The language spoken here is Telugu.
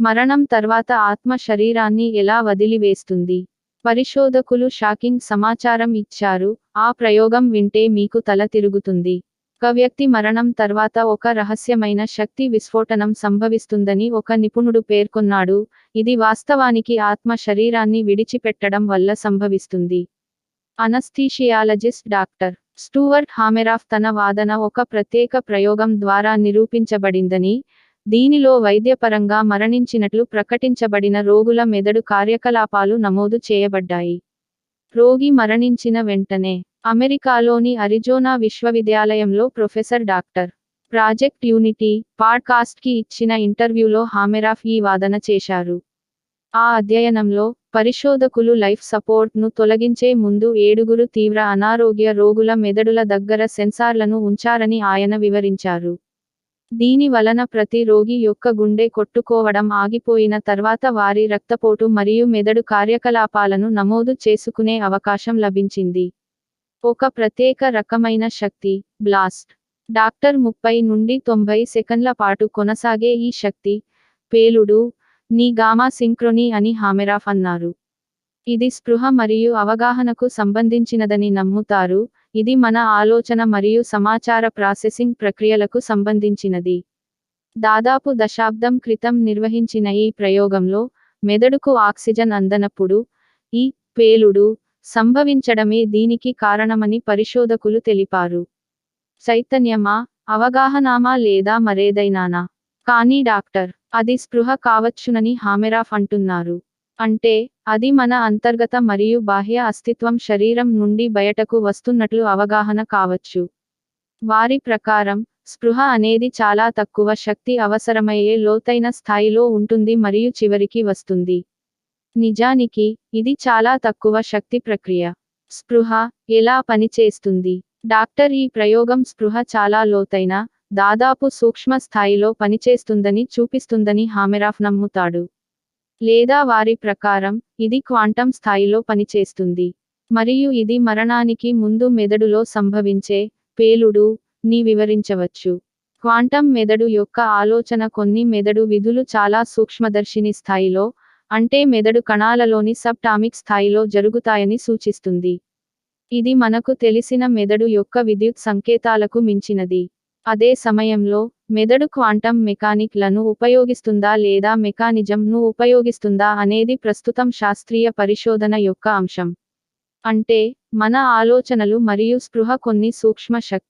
మరణం తర్వాత ఆత్మ శరీరాన్ని ఎలా వదిలివేస్తుంది? పరిశోధకులు షాకింగ్ సమాచారం ఇచ్చారు. ఆ ప్రయోగం వింటే మీకు తల తిరుగుతుంది. ఒక వ్యక్తి మరణం తర్వాత ఒక రహస్యమైన శక్తి విస్ఫోటనం సంభవిస్తుందని ఒక నిపుణుడు పేర్కొన్నాడు. ఇది వాస్తవానికి ఆత్మ శరీరాన్ని విడిచిపెట్టడం వల్ల సంభవిస్తుంది. అనస్థీషియాలజిస్ట్ డాక్టర్ స్టూవర్ట్ హామెరాఫ్ తన వాదన ఒక ప్రత్యేక ప్రయోగం ద్వారా నిరూపించబడిందని దీనిలో వైద్యపరంగా మరణించినట్లు ప్రకటించబడిన రోగుల మెదడు కార్యకలాపాలు నమోదు చేయబడ్డాయి. రోగి మరణించిన వెంటనే అమెరికాలోని అరిజోనా విశ్వవిద్యాలయంలో ప్రొఫెసర్ డాక్టర్ ప్రాజెక్ట్ యూనిటీ పాడ్కాస్ట్కి ఇచ్చిన ఇంటర్వ్యూలో హామెరాఫ్ ఈ వాదన చేశారు. ఆ అధ్యయనంలో పరిశోధకులు లైఫ్ సపోర్ట్ను తొలగించే ముందు ఏడుగురు తీవ్ర అనారోగ్య రోగుల మెదడుల దగ్గర సెన్సార్లను ఉంచారని ఆయన వివరించారు. దీని వలన ప్రతి రోగి యొక్క గుండె కొట్టుకోవడం ఆగిపోయిన తర్వాత వారి రక్తపోటు మరియు మెదడు కార్యకలాపాలను నమోదు చేసుకునే అవకాశం లభించింది. ఒక ప్రత్యేక రకమైన శక్తి బ్లాస్ట్. డాక్టర్ ముప్పై నుండి తొంభై సెకన్ల పాటు కొనసాగే ఈ శక్తి పేలుడు నీ గామా సింక్రోనీ అని హామెరాఫ్ అన్నారు. ఇది స్పృహ మరియు అవగాహనకు సంబంధించినదని నమ్ముతారు ఇది మన ఆలోచన మరియు సమాచార ప్రాసెసింగ్ ప్రక్రియలకు సంబంధించినది. దాదాపు దశాబ్దం క్రితం నిర్వహించిన ఈ ప్రయోగంలో మెదడుకు ఆక్సిజన్ అందనప్పుడు ఈ పేలుడు సంభవించడమే దీనికి కారణమని పరిశోధకులు తెలిపారు. చైతన్యమా అవగాహనామా లేదా మరేదైనానా? కానీ డాక్టర్ అది స్పృహ కావచ్చునని హామెరాఫ్ అంటున్నారు. అంటే అది మన అంతర్గత మరియు బాహ్య అస్తిత్వం శరీరం నుండి బయటకు వస్తున్నట్లు అవగాహన కావచ్చు. వారి ప్రకారం స్పృహ అనేది చాలా తక్కువ శక్తి అవసరమయ్యే లోతైన స్థాయిలో ఉంటుంది మరియు చివరికి వస్తుంది. నిజానికి ఇది చాలా తక్కువ శక్తి ప్రక్రియ. స్పృహ ఎలా పనిచేస్తుంది? డాక్టర్ ఈ ప్రయోగం స్పృహ చాలా లోతైన దాదాపు సూక్ష్మ స్థాయిలో పనిచేస్తుందని చూపిస్తుందని హామెరాఫ్ నమ్ముతాడు. లేదా వారి ప్రకారం ఇది క్వాంటం స్థాయిలో పనిచేస్తుంది. మరియు ఇది మరణానికి ముందు మెదడులో సంభవించే పేలుడు ని వివరించవచ్చు. క్వాంటం మెదడు యొక్క ఆలోచన కొన్ని మెదడు విధులు చాలా సూక్ష్మదర్శిని స్థాయిలో అంటే మెదడు కణాలలోని సబ్టామిక్ స్థాయిలో జరుగుతాయని సూచిస్తుంది. ఇది మనకు తెలిసిన మెదడు యొక్క విద్యుత్ సంకేతాలకు మించినది. అదే సమయంలో మెదడు క్వాంటం మెకానిక్లను ఉపయోగిస్తుందా లేదా మెకానిజం ను ఉపయోగిస్తుందా అనేది ప్రస్తుతం శాస్త్రీయ పరిశోధన యొక్క అంశం. అంటే మన ఆలోచనలు మరియు స్పృహ కొన్ని సూక్ష్మ శక్తి